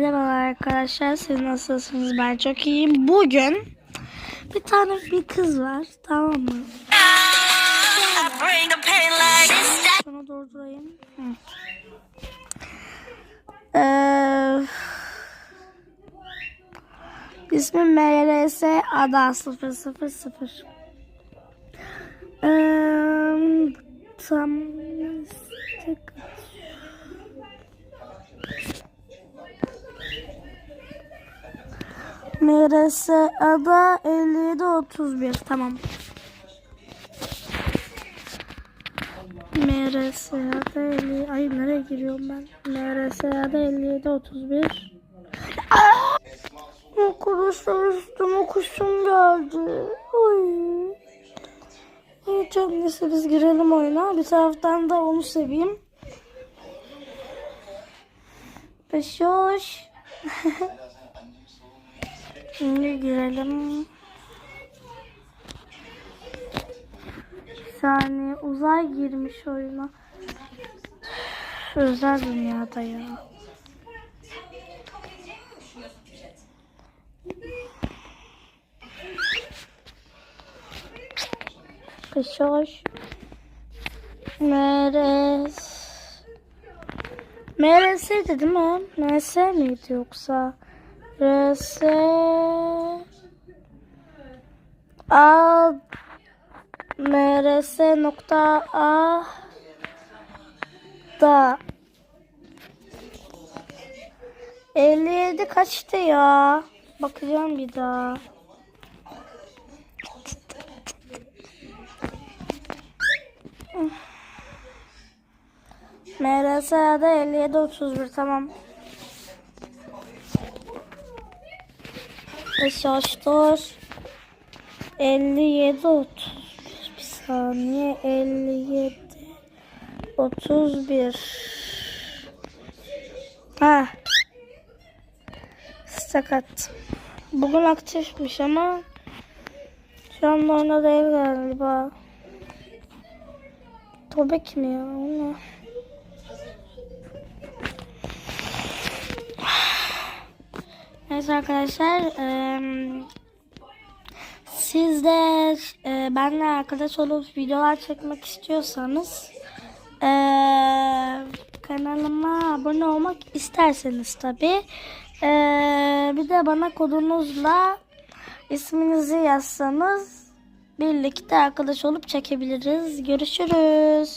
Merhaba arkadaşlar. Siz nasılsınız? Ben çok iyiyim. Bugün bir tane bir kız var. Tamam mı? Şunu durdurayım. Ee, ismi MRS Ada 000. Ee, tam MRS Ada 5731 tamam. MRSA'da 50 ay nereye giriyorum ben? MRSA'da 57 31 Arkadaşlar üstüme kuşum geldi. Evet çok neyse biz girelim oyuna. Bir taraftan da onu seveyim. Beşoş. Şimdi girelim. Bir saniye uzay girmiş oyuna. Özel dünyada ya. Kışoş. Meres. Meres'ydi değil mi? Meres miydi yoksa? Res. A mrs nokta a da 57 kaçtı ya? Bakacağım bir daha. MRS'de 57 31 tamam. Yaşaştır. 57 30 bir saniye 57 31 Ha. Sakat. Bugün aktifmiş ama Şu anda oyunda değil galiba. Tobek mi ya? Onu Neyse arkadaşlar eee siz de e, benimle arkadaş olup videolar çekmek istiyorsanız e, kanalıma abone olmak isterseniz tabi bir de bana kodunuzla isminizi yazsanız birlikte arkadaş olup çekebiliriz. Görüşürüz.